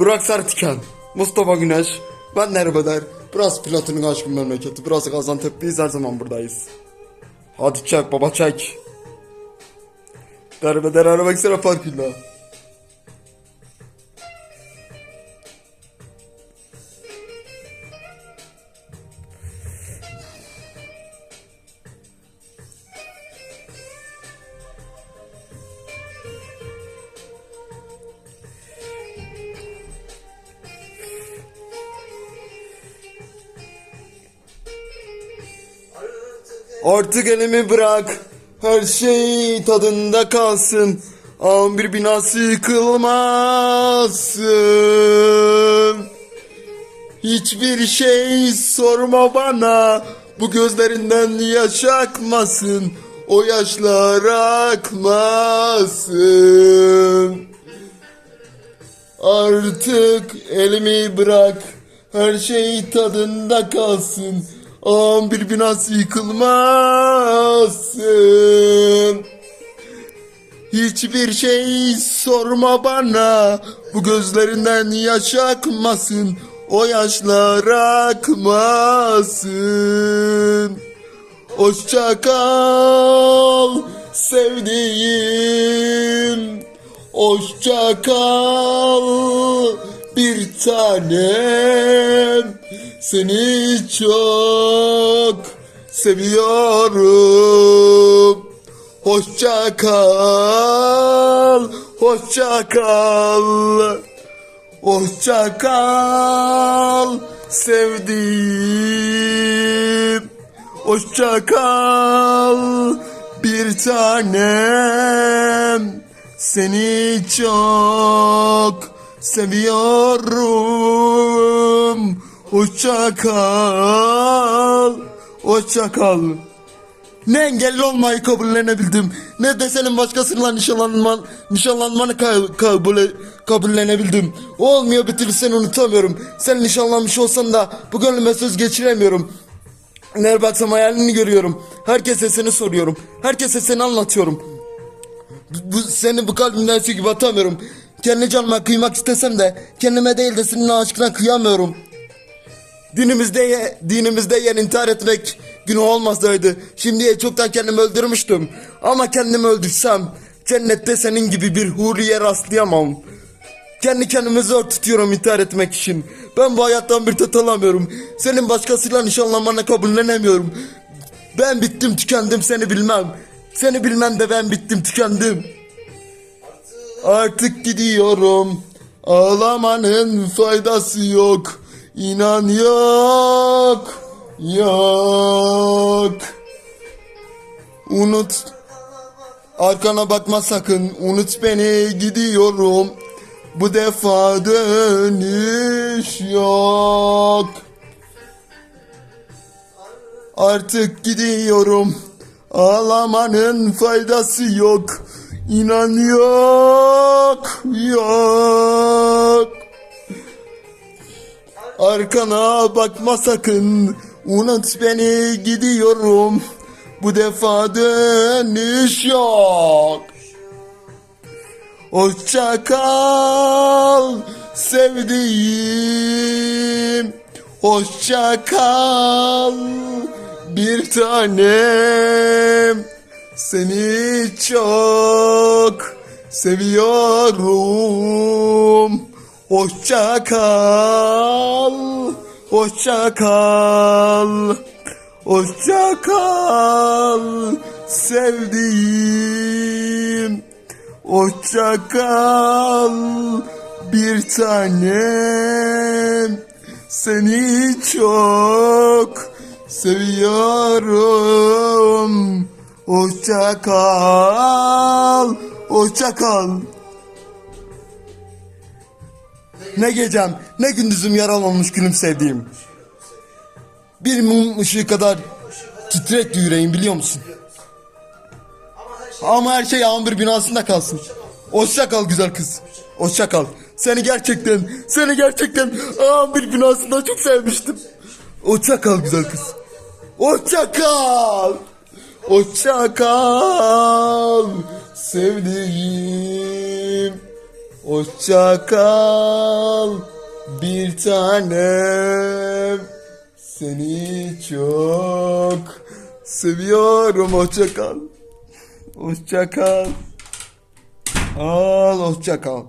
Burak Sertiken, Mustafa Güneş, ben Nerbeler. Burası Platin'in aşkın memleketi. Burası Gaziantep. Biz her zaman buradayız. Hadi çek baba çek. Derbeder aramak sıra farkında. Artık elimi bırak. Her şey tadında kalsın. Bir binası yıkılmasın. Hiçbir şey sorma bana. Bu gözlerinden yaş akmasın. O yaşlar akmasın. Artık elimi bırak. Her şey tadında kalsın. An bir binası yıkılmasın. Hiçbir şey sorma bana. Bu gözlerinden yaş akmasın. O yaşlar akmasın. Hoşça kal sevdiğim. Hoşça kal bir tanem. Seni çok seviyorum. Hoşça kal, hoşça kal. Hoşça kal sevdiğim. Hoşça kal bir tanem. Seni çok seviyorum. Hoşça kal. Hoşça kal. Ne engelli olmayı kabullenebildim ne de senin başkasıyla nişanlanman, nişanlanmanı ka- kabul kabullenebildim. Olmuyor bir seni unutamıyorum. Sen nişanlanmış olsan da bu gönlüme söz geçiremiyorum. Nerede baksam hayalini görüyorum. Herkese seni soruyorum. Herkese seni anlatıyorum. Bu- seni bu kalbimden gibi atamıyorum. Kendi canıma kıymak istesem de kendime değil de senin aşkına kıyamıyorum. Dinimizde ye, dinimizde yen intihar etmek günah olmasaydı şimdiye çoktan kendimi öldürmüştüm. Ama kendimi öldürsem cennette senin gibi bir huriye rastlayamam. Kendi kendimi zor tutuyorum intihar etmek için. Ben bu hayattan bir tat alamıyorum. Senin başkasıyla nişanlanmana kabullenemiyorum. Ben bittim tükendim seni bilmem. Seni bilmem de ben bittim tükendim. Artık gidiyorum. Ağlamanın faydası yok. İnan yok. Yok. Unut. Arkana bakma sakın. Unut beni gidiyorum. Bu defa dönüş yok. Artık gidiyorum. Ağlamanın faydası yok. İnan yok, yok. Arkana bakma sakın. Unut beni gidiyorum. Bu defa dönüş yok. Hoşça kal sevdiğim. Hoşça kal bir tanem. Seni çok seviyorum. Hoşça kal. Hoşça kal. Hoşça kal sevdiğim. Hoşça kal bir tanem. Seni çok seviyorum. Hoşça kal. Hoşça kal. Ne gecem ne gündüzüm yaralanmış gülüm sevdiğim. Bir mum ışığı kadar titrek yüreğim biliyor musun? Ama her şey bir binasında kalsın. Hoşça kal güzel kız. Hoşça kal. Seni gerçekten, seni gerçekten bir binasında çok sevmiştim. Hoşça kal güzel kız. Hoşça kal. Hoşça kal sevdiğim. Hoşça kal bir tanem. Seni çok seviyorum. Hoşça kal. Hoşça kal. Al hoşça kal.